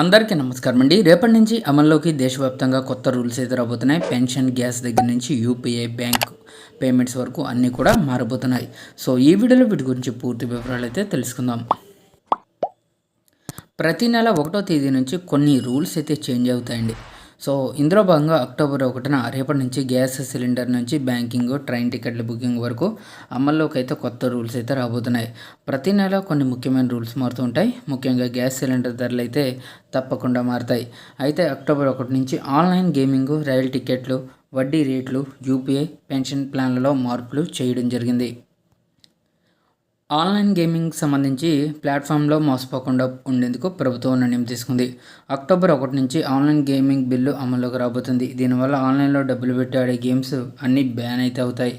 అందరికీ నమస్కారం అండి. రేపటి నుంచి అమల్లోకి దేశవ్యాప్తంగా కొత్త రూల్స్ అయితే రాబోతున్నాయి. పెన్షన్ గ్యాస్ దగ్గర నుంచి యూపీఐ బ్యాంక్ పేమెంట్స్ వరకు అన్నీ కూడా మారబోతున్నాయి సో ఈ వీడియోలో వీటి గురించి పూర్తి వివరాలు అయితే తెలుసుకుందాం. ప్రతి నెల ఒకటో తేదీ నుంచి కొన్ని రూల్స్ అయితే చేంజ్ అవుతాయండి. సో ఇందులో భాగంగా అక్టోబర్ ఒకటిన రేపటి నుంచి గ్యాస్ సిలిండర్ నుంచి బ్యాంకింగ్ ట్రైన్ టికెట్ల బుకింగ్ వరకు అమల్లోకి అయితే కొత్త రూల్స్ అయితే రాబోతున్నాయి. ప్రతి నెల కొన్ని ముఖ్యమైన రూల్స్ మారుతూ ఉంటాయి. ముఖ్యంగా గ్యాస్ సిలిండర్ ధరలు అయితే తప్పకుండా మారుతాయి. అయితే అక్టోబర్ ఒకటి నుంచి ఆన్లైన్ గేమింగ్ రైలు టికెట్లు వడ్డీ రేట్లు యూపీఐ పెన్షన్ ప్లాన్లలో మార్పులు చేయడం జరిగింది. ఆన్లైన్ గేమింగ్ సంబంధించి ప్లాట్ఫామ్లో మోసపోకుండా ఉండేందుకు ప్రభుత్వం నిర్ణయం తీసుకుంది. అక్టోబర్ ఒకటి నుంచి ఆన్లైన్ గేమింగ్ బిల్లు అమల్లోకి రాబోతుంది. దీనివల్ల ఆన్లైన్లో డబ్బులు పెట్టి ఆడే గేమ్స్ అన్నీ బ్యాన్ అయితే అవుతాయి.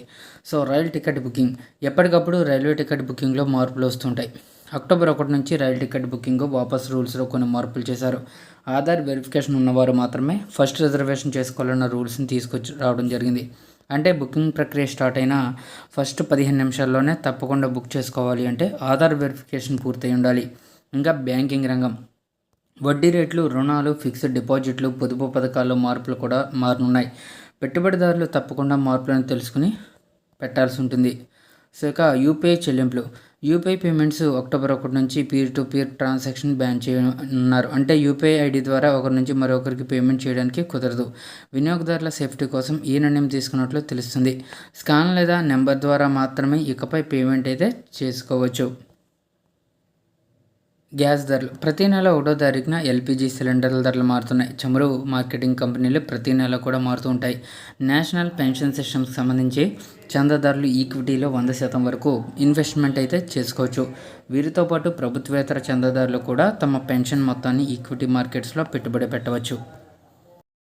సో రైలు టికెట్ బుకింగ్. ఎప్పటికప్పుడు రైల్వే టికెట్ బుకింగ్లో మార్పులు వస్తుంటాయి. అక్టోబర్ ఒకటి నుంచి రైలు టికెట్ బుకింగ్ వాపస్ రూల్స్లో కొన్ని మార్పులు చేశారు. ఆధార్ వెరిఫికేషన్ ఉన్నవారు మాత్రమే ఫస్ట్ రిజర్వేషన్ చేసుకోవాలన్న రూల్స్ని తీసుకొచ్చి రావడం జరిగింది. అంటే బుకింగ్ ప్రక్రియ స్టార్ట్ అయిన ఫస్ట్ పదిహేను నిమిషాల్లోనే తప్పకుండా బుక్ చేసుకోవాలి అంటే ఆధార్ వెరిఫికేషన్ పూర్తయి ఉండాలి. ఇంకా బ్యాంకింగ్ రంగం. వడ్డీ రేట్లు రుణాలు ఫిక్స్డ్ డిపాజిట్లు పొదుపు పథకాల్లో మార్పులు కూడా మారనున్నాయి. పెట్టుబడిదారులు తప్పకుండా మార్పులను తెలుసుకుని పెట్టాల్సి ఉంటుంది. సో ఇక యూపీఐ చెల్లింపులు. యూపీఐ పేమెంట్స్ అక్టోబర్ ఒకటి నుంచి peer to peer transaction ban చేయనున్నారు. అంటే యూపీఐ ఐడి ద్వారా ఒకరి నుంచి మరొకరికి పేమెంట్ చేయడానికి కుదరదు. వినియోగదారుల సేఫ్టీ కోసం ఈ నిర్ణయం తీసుకున్నట్లు తెలుస్తుంది. స్కాన్ లేదా నెంబర్ ద్వారా మాత్రమే ఇకపై పేమెంట్ అయితే చేసుకోవచ్చు. గ్యాస్ ధరలు. ప్రతి నెల ఒకటో తారీఖున ఎల్పిజి సిలిండర్ల ధరలు మారుతున్నాయి. చమురు మార్కెటింగ్ కంపెనీలు ప్రతి నెల కూడా మారుతూ ఉంటాయి. నేషనల్ పెన్షన్ సిస్టమ్కి సంబంధించి చందాదారులు ఈక్విటీలో వంద శాతం వరకు ఇన్వెస్ట్మెంట్ అయితే చేసుకోవచ్చు. వీరితో పాటు ప్రభుత్వేతర చందాదారులు కూడా తమ పెన్షన్ మొత్తాన్ని ఈక్విటీ మార్కెట్స్లో పెట్టుబడి పెట్టవచ్చు.